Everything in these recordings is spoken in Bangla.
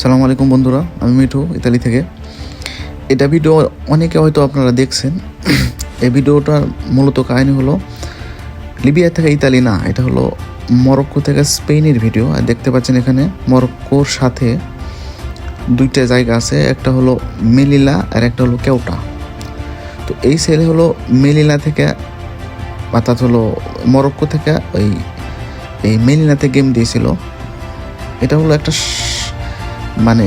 সালামু আলাইকুম বন্ধুরা, আমি মিঠু ইতালি থেকে। এটা ভিডিও অনেকে হয়তো আপনারা দেখছেন। এই ভিডিওটার মূলত কাহিনী হলো, লিবিয়া থেকে ইতালি না, এটা হলো মরক্কো থেকে স্পেনের ভিডিও। আর দেখতে পাচ্ছেন এখানে মরক্কোর সাথে দুইটা জায়গা আছে, একটা হলো মেলিলা আর একটা হলো কেওটা তো এই ছেলে হলো মেলিলা থেকে, অর্থাৎ হলো মরক্কো থেকে ওই, এই মেলিনাতে গেম দিয়েছিল। এটা হলো একটা মানে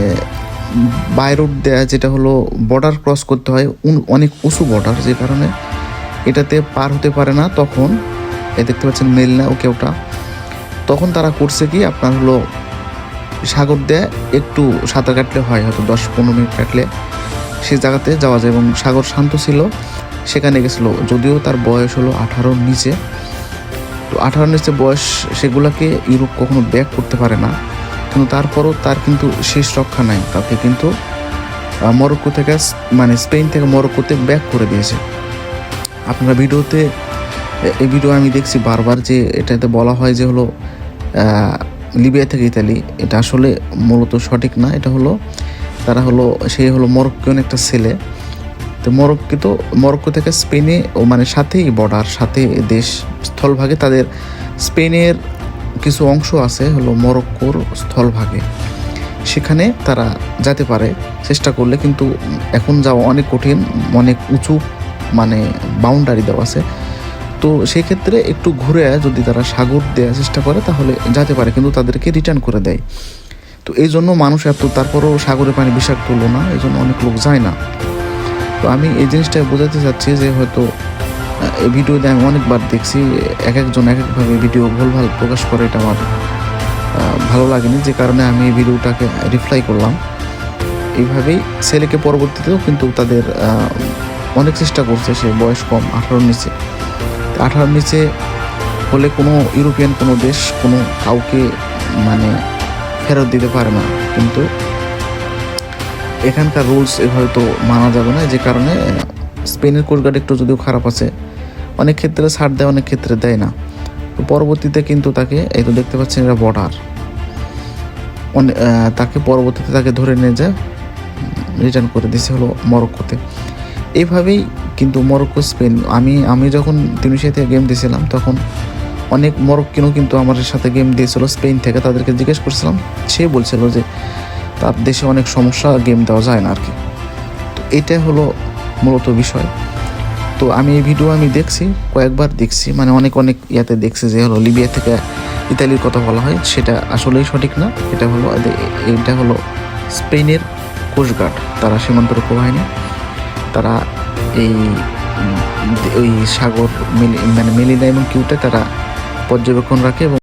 বাই রোড দেয়া যেটা হলো বর্ডার ক্রস করতে হয় অনেক উঁচু বর্ডার যে কারণে এটাতে পার হতে পারে না। তখন, এ দেখতে পাচ্ছেন মেল না ও কেউটা তখন তারা করছে কি, আপনার হলো সাগর দেয়, একটু সাঁতার কাটলে হয়, হয়তো দশ পনেরো মিনিট কাটলে। সে জায়গাতে যাওয়া যায় এবং সাগর শান্ত ছিল, সেখানে গেছিল। যদিও তার বয়স হলো আঠারোর নিচে। তো আঠারোর নিচে বয়স, সেগুলোকে ইউরোপ কখনো ব্যাক করতে পারে না। কিন্তু তারপরও তার কিন্তু শেষ রক্ষা নাই। তাকে কিন্তু মরক্কো থেকে মানে স্পেন থেকে মরক্কোতে ব্যাক করে দিয়েছে। আপনারা ভিডিওতে এই ভিডিও আমি দেখছি বারবার যে এটাতে বলা হয় যে হলো লিবিয়া থেকে ইতালি। এটা আসলে মূলত সঠিক না। এটা হলো, তারা হলো, সে হলো মরক্কোন একটা ছেলে। তো মরক্কো তো, মরক্কো থেকে স্পেনে, ও মানে সাথেই বর্ডার সাথে দেশ স্থলভাগে তাদের স্পেনের কিছু অংশ আছে হলো মরক্কোর স্থলভাগে। সেখানে তারা যেতে পারে, চেষ্টা করলে, কিন্তু এখন যাওয়া অনেক কঠিন, অনেক উঁচু মানে বাউন্ডারি দেওয়া আছে। তো সেক্ষেত্রে একটু ঘুরে যদি তারা সাগর দেওয়ার চেষ্টা করে, তাহলে যেতে পারে, কিন্তু তাদেরকে রিটার্ন করে দেয়। তো এই জন্য মানুষ এত, তারপরও সাগরের পানি বিষাক্ত হলো না, এই জন্য অনেক লোক যায় না। তো আমি এই জিনিসটা বোঝাতে চাচ্ছি যে হয়তো এই ভিডিওতে আমি অনেকবার দেখছি, এক একজন এক একভাবে ভিডিও ভুলভাল প্রকাশ করে, এটা আমার ভালো লাগেনি। যে কারণে আমি এই ভিডিওটাকে রিপ্লাই করলাম। এইভাবেই ছেলেকে পরবর্তীতেও কিন্তু তাদের অনেক চেষ্টা করছে, সে বয়স কম, আঠারোর নিচে। আঠারোর নিচে হলে কোনো ইউরোপিয়ান, কোনো দেশ, কোনো কাউকে মানে ফেরত দিতে পারে না। কিন্তু এখানকার রুলস এভাবে তো মানা যাবে না, যে কারণে স্পেনের কোস্টগার্ড একটু যদিও খারাপ আছে অনেক ক্ষেত্রে ছাড় দেয়, অনেক ক্ষেত্রে দেয় না। তো পরবর্তীতে কিন্তু তাকে, এই তো দেখতে পাচ্ছেন এটা বর্ডার তাকে পরবর্তীতে তাকে ধরে নিয়ে যায় রিটার্ন করে দিছে হলো মরক্কোতে। এইভাবেই কিন্তু মরক্কো, স্পেন। আমি আমি যখন তিনুশিয়া থেকে গেম দিয়েছিলাম তখন অনেক মরক্কিনও কিন্তু আমার সাথে গেম দিয়েছিল স্পেন থেকে। তাদেরকে জিজ্ঞেস করছিলাম, সে বলছিল যে, তার দেশে অনেক সমস্যা গেম দেওয়া যায় না আর কি। তো এটা হলো মূলত বিষয়। তো আমি এই ভিডিও আমি দেখছি, কয়েকবার দেখছি মানে অনেক অনেক ইয়াতে দেখছি যে হলো লিবিয়া থেকে ইতালির কথা বলা হয়, সেটা আসলেই সঠিক না। এটা হলো এটা হলো স্পেনের কোস্টগার্ড তারা সীমান্তরক্ষী বাহিনী তারা এই ওই সাগর মানে মেলিনা এবং কিউটে তারা পর্যবেক্ষণ রাখে এবং